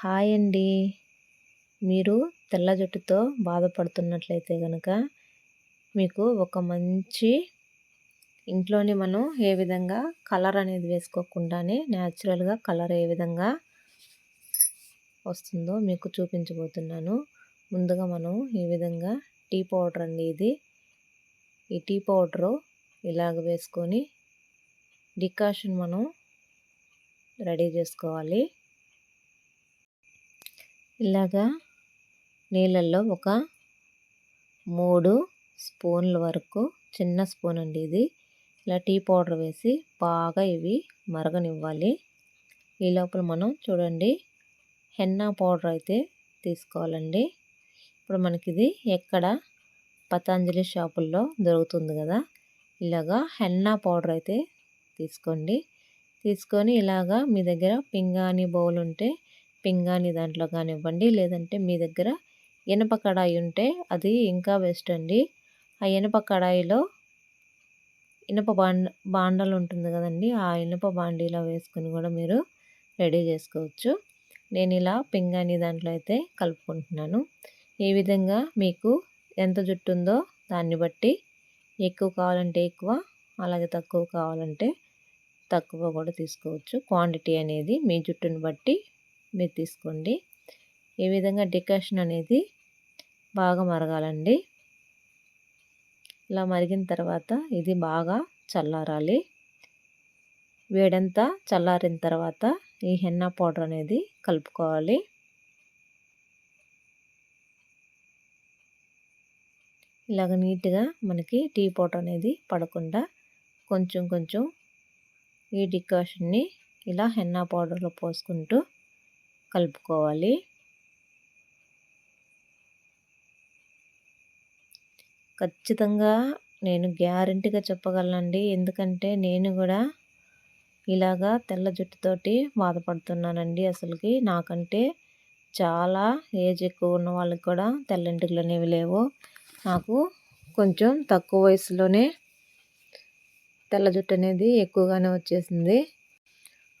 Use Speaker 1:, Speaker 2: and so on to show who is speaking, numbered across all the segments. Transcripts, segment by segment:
Speaker 1: Hi అండి. మీరు తెల్ల జుట్టుతో బాధపడుతున్నట్లయితే కనుక మీకు ఒక మంచి ఇంట్లోనే మనం ఏ విధంగా కలర్ అనేది వేసుకోకుండానే న్యాచురల్గా కలర్ ఏ విధంగా వస్తుందో మీకు చూపించబోతున్నాను. ముందుగా మనం ఈ విధంగా టీ పౌడర్ అండి ఇది. ఈ టీ పౌడరు ఇలాగ వేసుకొని డికాషన్ మనం రెడీ చేసుకోవాలి. ఇలాగా నీళ్ళల్లో ఒక మూడు స్పూన్ల వరకు చిన్న స్పూన్ అండి ఇది. ఇలా టీ పౌడర్ వేసి బాగా ఇవి మరగనివ్వాలి. ఈ లోపల మనం చూడండి హెన్నా పౌడర్ అయితే తీసుకోవాలండి. ఇప్పుడు మనకి ఇది ఎక్కడ పతంజలి షాపుల్లో దొరుకుతుంది కదా ఇలాగా హెన్నా పౌడర్ అయితే తీసుకోండి. తీసుకొని ఇలాగా మీ దగ్గర పింగాణి బౌల్ ఉంటే పింగాణి దాంట్లో కానివ్వండి లేదంటే మీ దగ్గర ఇనప కడాయి ఉంటే అది ఇంకా బెస్ట్ అండి. ఆ ఇనప కడాయిలో ఇనప బాండ బాండలు ఉంటుంది కదండి ఆ ఇనప బాండీలో వేసుకుని కూడా మీరు రెడీ చేసుకోవచ్చు. నేను ఇలా పింగాణి దాంట్లో అయితే కలుపుకుంటున్నాను. ఈ విధంగా మీకు ఎంత జుట్టు ఉందో దాన్ని బట్టి ఎక్కువ కావాలంటే ఎక్కువ అలాగే తక్కువ కావాలంటే తక్కువ కూడా తీసుకోవచ్చు. క్వాంటిటీ అనేది మీ జుట్టును బట్టి మీరు తీసుకోండి. ఈ విధంగా డికాషన్ అనేది బాగా మరగాలండి. ఇలా మరిగిన తర్వాత ఇది బాగా చల్లారాలి. వేడంతా చల్లారిన తర్వాత ఈ హెన్నా పౌడర్ అనేది కలుపుకోవాలి. ఇలాగ నీట్గా మనకి టీ పౌడర్ అనేది పడకుండా కొంచెం కొంచెం ఈ డికాషన్ని ఇలా హెన్నా పౌడర్లో పోసుకుంటూ కలుపుకోవాలి. ఖచ్చితంగా నేను గ్యారంటీగా చెప్పగలనండి. ఎందుకంటే నేను కూడా ఇలాగా తెల్ల జుట్టుతోటి బాధపడుతున్నానండి అసలుకి. నాకంటే చాలా ఏజ్ ఎక్కువ ఉన్న వాళ్ళకి కూడా తెల్లంటికలు అనేవి లేవు. నాకు కొంచెం తక్కువ వయసులోనే తెల్ల జుట్టు అనేది ఎక్కువగానే వచ్చేసింది.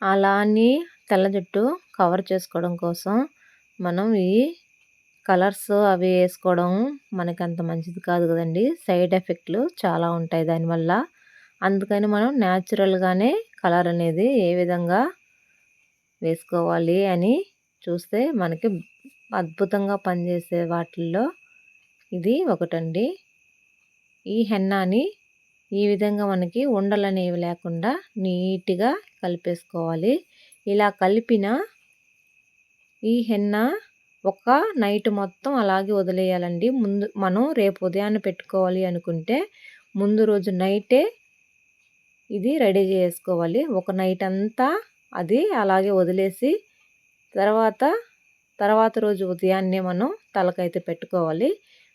Speaker 1: అలా అని తెల్ల జుట్టు కవర్ చేసుకోవడం కోసం మనం ఈ కలర్స్ అవి వేసుకోవడం మనకి అంత మంచిది కాదు కదండి. సైడ్ ఎఫెక్ట్లు చాలా ఉంటాయి దానివల్ల. అందుకని మనం న్యాచురల్గానే కలర్ అనేది ఏ విధంగా వేసుకోవాలి అని చూస్తే మనకి అద్భుతంగా పనిచేసే వాటిల్లో ఇది ఒకటండి. ఈ హెన్నాని ఈ విధంగా మనకి ఉండలనేవి లేకుండా నీట్గా కలిపేసుకోవాలి. ఇలా కలిపిన ఈ హెన్న ఒక నైట్ మొత్తం అలాగే వదిలేయాలండి. ముందు మనం రేపు ఉదయాన్నే పెట్టుకోవాలి అనుకుంటే ముందు రోజు నైటే ఇది రెడీ చేసుకోవాలి. ఒక నైట్ అంతా అది అలాగే వదిలేసి తర్వాత తర్వాత రోజు ఉదయాన్నే మనం తలకైతే పెట్టుకోవాలి.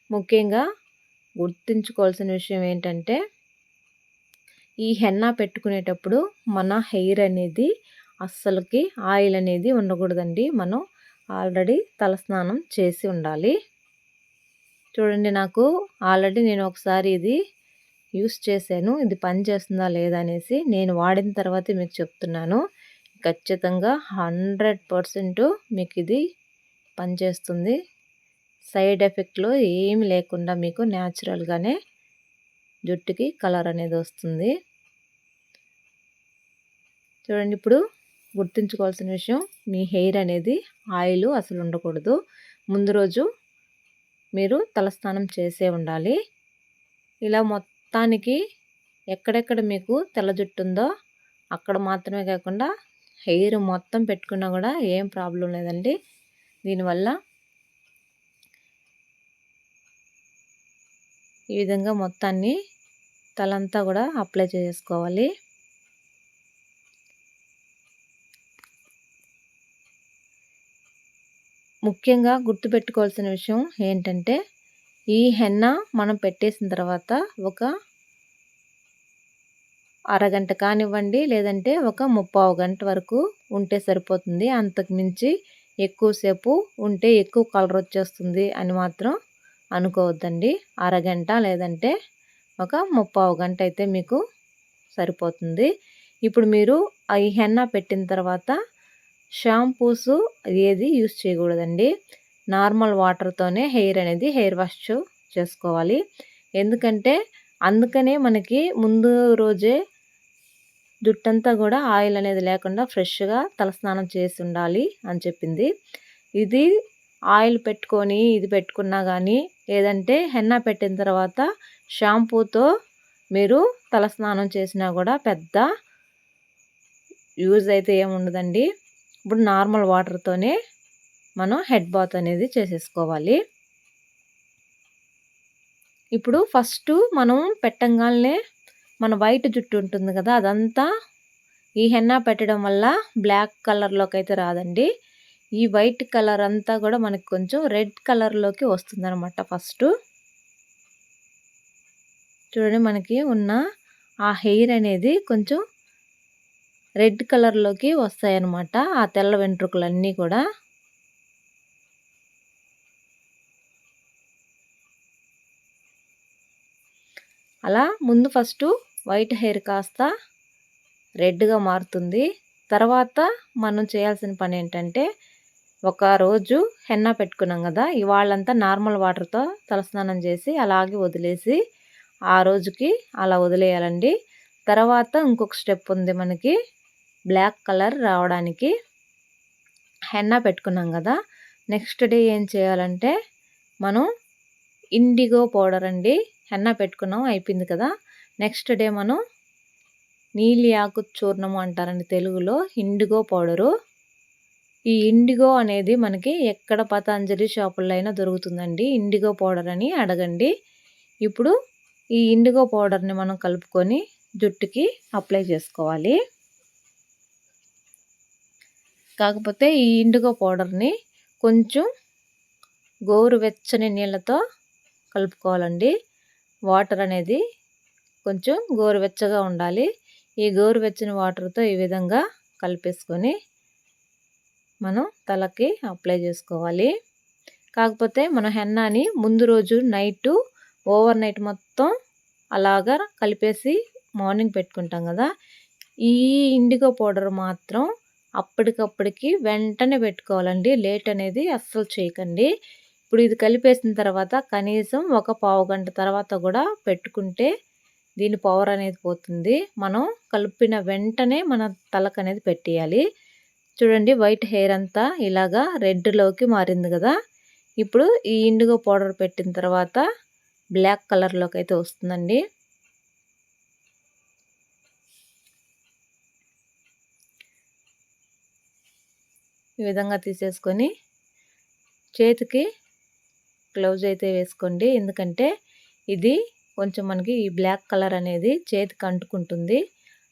Speaker 1: ముఖ్యంగా గుర్తుంచుకోవాల్సిన విషయం ఏంటంటే ఈ హెన్నా పెట్టుకునేటప్పుడు మన హెయిర్ అనేది అస్సలకి ఆయిల్ అనేది ఉండకూడదండి. మనం ఆల్రెడీ తలస్నానం చేసి ఉండాలి. చూడండి నాకు ఆల్రెడీ నేను ఒకసారి ఇది యూస్ చేశాను. ఇది పని చేస్తుందా లేదా అనేసి నేను వాడిన తర్వాత మీకు చెప్తున్నాను. ఖచ్చితంగా హండ్రెడ్ పర్సెంట్ మీకు ఇది పనిచేస్తుంది సైడ్ ఎఫెక్ట్లు ఏమి లేకుండా మీకు న్యాచురల్గానే జుట్టుకి కలర్ అనేది వస్తుంది. చూడండి ఇప్పుడు గుర్తుంచుకోవాల్సిన విషయం మీ హెయిర్ అనేది ఆయిల్ అసలు ఉండకూడదు. ముందు రోజు మీరు తలస్నానం చేసే ఉండాలి. ఇలా మొత్తానికి ఎక్కడెక్కడ మీకు తెల్ల జుట్టు ఉందో అక్కడ మాత్రమే కాకుండా హెయిర్ మొత్తం పెట్టుకున్నా కూడా ఏం ప్రాబ్లం లేదండి. దీనివల్ల ఈ విధంగా మొత్తాన్ని తలంతా కూడా అప్లై చేసుకోవాలి. ముఖ్యంగా గుర్తుపెట్టుకోవాల్సిన విషయం ఏంటంటే ఈ హెన్న మనం పెట్టేసిన తర్వాత ఒక అరగంట కానివ్వండి లేదంటే ఒక ముప్పావు గంట వరకు ఉంటే సరిపోతుంది. అంతకు మించి ఎక్కువసేపు ఉంటే ఎక్కువ కలర్ వచ్చేస్తుంది అని మాత్రం అనుకోవద్దండి. అరగంట లేదంటే ఒక ముప్పావు గంట అయితే మీకు సరిపోతుంది. ఇప్పుడు మీరు ఈ హెన్న పెట్టిన తర్వాత షాంపూస్ ఏది యూస్ చేయకూడదండి. నార్మల్ వాటర్తోనే హెయిర్ అనేది హెయిర్ వాష్ చేసుకోవాలి. ఎందుకంటే అందుకనే మనకి ముందు రోజే జుట్టంతా కూడా ఆయిల్ అనేది లేకుండా ఫ్రెష్గా తలస్నానం చేసి ఉండాలి అని చెప్పింది. ఇది ఆయిల్ పెట్టుకొని ఇది పెట్టుకున్నా కానీ లేదంటే హెన్నా పెట్టిన తర్వాత షాంపూతో మీరు తలస్నానం చేసినా కూడా పెద్ద యూజ్ అయితే ఏముండదండి ఇప్పుడు నార్మల్ వాటర్తోనే మనం హెడ్ బాత్ అనేది చేసేసుకోవాలి. ఇప్పుడు ఫస్ట్ మనం పెట్టంగానే మన వైట్ జుట్టు ఉంటుంది కదా అదంతా ఈ హెన్నా పెట్టడం వల్ల బ్లాక్ కలర్లోకి అయితే రాదండి. ఈ వైట్ కలర్ అంతా కూడా మనకి కొంచెం రెడ్ కలర్లోకి వస్తుంది అనమాట ఫస్ట్ చూడండి మనకి ఉన్న ఆ హెయిర్ అనేది కొంచెం రెడ్ కలర్లోకి వస్తాయన్నమాట. ఆ తెల్ల వెంట్రుకలన్నీ కూడా. అలా ముందు ఫస్ట్ వైట్ హెయిర్ కాస్త రెడ్గా మారుతుంది. తర్వాత మనం చేయాల్సిన పని ఏంటంటే ఒక రోజు హెన్నా పెట్టుకున్నాం కదా ఇవాళంతా నార్మల్ వాటర్తో తలస్నానం చేసి అలాగే వదిలేసి ఆ రోజుకి అలా వదిలేయాలండి. తర్వాత ఇంకొక స్టెప్ ఉంది మనకి. బ్లాక్ కలర్ రావడానికి హెన్నా పెట్టుకున్నాం కదా. నెక్స్ట్ డే ఏం చేయాలంటే మనం ఇండిగో పౌడర్ అండి. హెన్నా పెట్టుకున్నాం అయిపోయింది కదా. నెక్స్ట్ డే మనం నీలి ఆకు చూర్ణము అంటారండి తెలుగులో ఇండిగో పౌడరు. ఈ ఇండిగో అనేది మనకి ఎక్కడ పతంజలి షాపుల్లో అయినా దొరుకుతుందండి. ఇండిగో పౌడర్ అని అడగండి. ఇప్పుడు ఈ ఇండిగో పౌడర్ని మనం కలుపుకొని జుట్టుకి అప్లై చేసుకోవాలి. కాకపోతే ఈ ఇండిగో పౌడర్ని కొంచెం గోరువెచ్చని నీళ్ళతో కలుపుకోవాలండి. వాటర్ అనేది కొంచెం గోరువెచ్చగా ఉండాలి. ఈ గోరువెచ్చని వాటర్తో ఈ విధంగా కలిపేసుకొని మనం తలకి అప్లై చేసుకోవాలి. కాకపోతే మన హెన్నాని ముందు రోజు నైట్ ఓవర్ నైట్ మొత్తం అలాగా కలిపేసి మార్నింగ్ పెట్టుకుంటాం కదా. ఈ ఇండిగో పౌడర్ మాత్రం అప్పటికప్పటికి వెంటనే పెట్టుకోవాలండి. లేట్ అనేది అస్సలు చేయకండి. ఇప్పుడు ఇది కలిపేసిన తర్వాత కనీసం ఒక పావు గంట తర్వాత కూడా పెట్టుకుంటే దీని పవర్ అనేది పోతుంది. మనం కలిపిన వెంటనే మన తలకు అనేది పెట్టేయాలి. చూడండి వైట్ హెయిర్ అంతా ఇలాగా రెడ్లోకి మారింది కదా. ఇప్పుడు ఈ ఇండిగో పౌడర్ పెట్టిన తర్వాత బ్లాక్ కలర్లోకి అయితే వస్తుందండి. ఈ విధంగా తీసేసుకొని చేతికి గ్లౌజ్ అయితే వేసుకోండి. ఎందుకంటే ఇది కొంచెం మనకి ఈ బ్లాక్ కలర్ అనేది చేతికి అంటుకుంటుంది.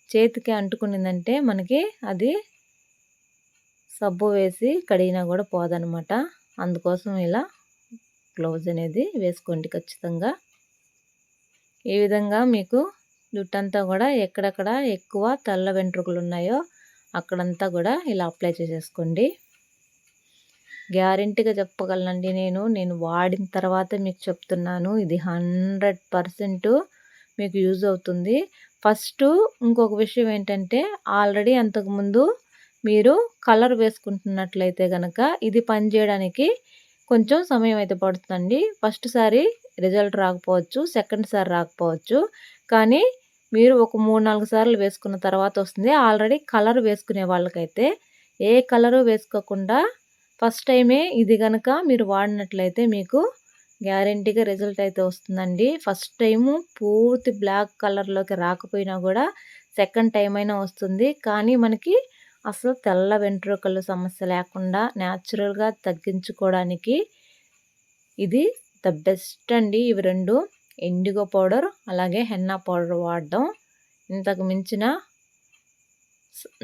Speaker 1: చేతికి అంటుకునిందంటే మనకి అది సబ్బు వేసి కడిగినా కూడా పోదనమాట అందుకోసం ఇలా గ్లౌజ్ అనేది వేసుకోండి ఖచ్చితంగా. ఈ విధంగా మీకు జుట్టంతా కూడా ఎక్కడెక్కడ ఎక్కువ తెల్ల వెంట్రుకలు ఉన్నాయో అక్కడంతా కూడా ఇలా అప్లై చేసేసుకోండి. గ్యారంటీగా చెప్పగలనండి నేను. నేను వాడిన తర్వాత మీకు చెప్తున్నాను. ఇది హండ్రెడ్ పర్సెంట్ మీకు యూజ్ అవుతుంది. ఫస్ట్ ఇంకొక విషయం ఏంటంటే ఆల్రెడీ అంతకుముందు మీరు కలర్ వేసుకుంటున్నట్లయితే కనుక ఇది పనిచేయడానికి కొంచెం సమయం అయితే పడుతుందండి. ఫస్ట్ సారి రిజల్ట్ రాకపోవచ్చు సెకండ్ సారి రాకపోవచ్చు. కానీ మీరు ఒక మూడు నాలుగు సార్లు వేసుకున్న తర్వాత వస్తుంది. ఆల్రెడీ కలర్ వేసుకునే వాళ్ళకైతే ఏ కలరు వేసుకోకుండా ఫస్ట్ టైమే ఇది కనుక మీరు వాడినట్లయితే మీకు గ్యారంటీగా రిజల్ట్ అయితే వస్తుందండి. ఫస్ట్ టైము పూర్తి బ్లాక్ కలర్లోకి రాకపోయినా కూడా సెకండ్ టైం అయినా వస్తుంది. కానీ మనకి అసలు తెల్ల వెంట్రుకలు సమస్య లేకుండా న్యాచురల్గా తగ్గించుకోవడానికి ఇది ద బెస్ట్ అండి ఇవి రెండు. ఇండిగో పౌడర్ అలాగే హెన్నా పౌడర్ వాడడం. ఇంతకు మించిన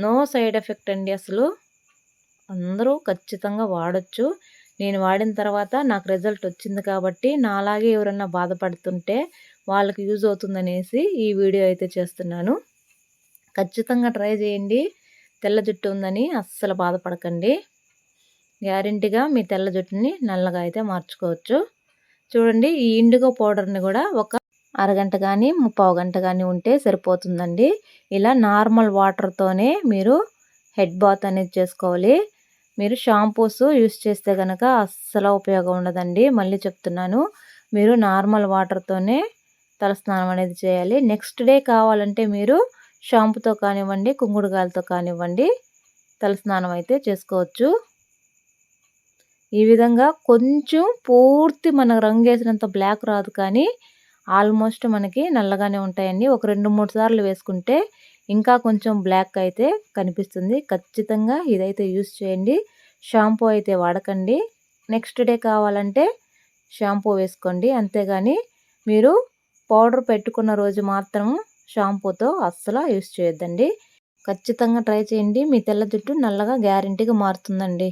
Speaker 1: నో సైడ్ ఎఫెక్ట్ అండి అసలు. అందరూ ఖచ్చితంగా వాడచ్చు. నేను వాడిన తర్వాత నాకు రిజల్ట్ వచ్చింది కాబట్టి నాలాగే ఎవరన్నా బాధపడుతుంటే వాళ్ళకి యూజ్ అవుతుందనేసి ఈ వీడియో అయితే చేస్తున్నాను. ఖచ్చితంగా ట్రై చేయండి. తెల్ల జుట్టు ఉందని అస్సలు బాధపడకండి. గ్యారెంటీగా మీ తెల్ల జుట్టుని నల్లగా అయితే మార్చుకోవచ్చు. చూడండి ఈ ఇండిగో పౌడర్ని కూడా ఒక అరగంట కానీ ముప్పావు గంట కానీ ఉంటే సరిపోతుందండి. ఇలా నార్మల్ వాటర్తోనే మీరు హెడ్ బాత్ అనేది చేసుకోవాలి. మీరు షాంపూస్ యూస్ చేస్తే కనుక అస్సలు ఉపయోగం ఉండదండి. మళ్ళీ చెప్తున్నాను మీరు నార్మల్ వాటర్తోనే తలస్నానం అనేది చేయాలి. నెక్స్ట్ డే కావాలంటే మీరు షాంపుతో కానివ్వండి కుంగుడుగాయలతో కానివ్వండి తలస్నానం అయితే చేసుకోవచ్చు. ఈ విధంగా కొంచెం పూర్తి మన రంగు వేసినంత బ్లాక్ రాదు కానీ ఆల్మోస్ట్ మనకి నల్లగానే ఉంటాయండి. ఒక రెండు మూడు సార్లు వేసుకుంటే ఇంకా కొంచెం బ్లాక్ అయితే కనిపిస్తుంది. ఖచ్చితంగా ఇదైతే యూస్ చేయండి. షాంపూ అయితే వాడకండి. నెక్స్ట్ డే కావాలంటే షాంపూ వేసుకోండి. అంతేగాని మీరు పౌడర్ పెట్టుకున్న రోజు మాత్రం షాంపూతో అస్సలు యూస్ చేయొద్దండి. ఖచ్చితంగా ట్రై చేయండి. మీ తెల్ల జుట్టు నల్లగా గ్యారంటీగా మారుతుందండి.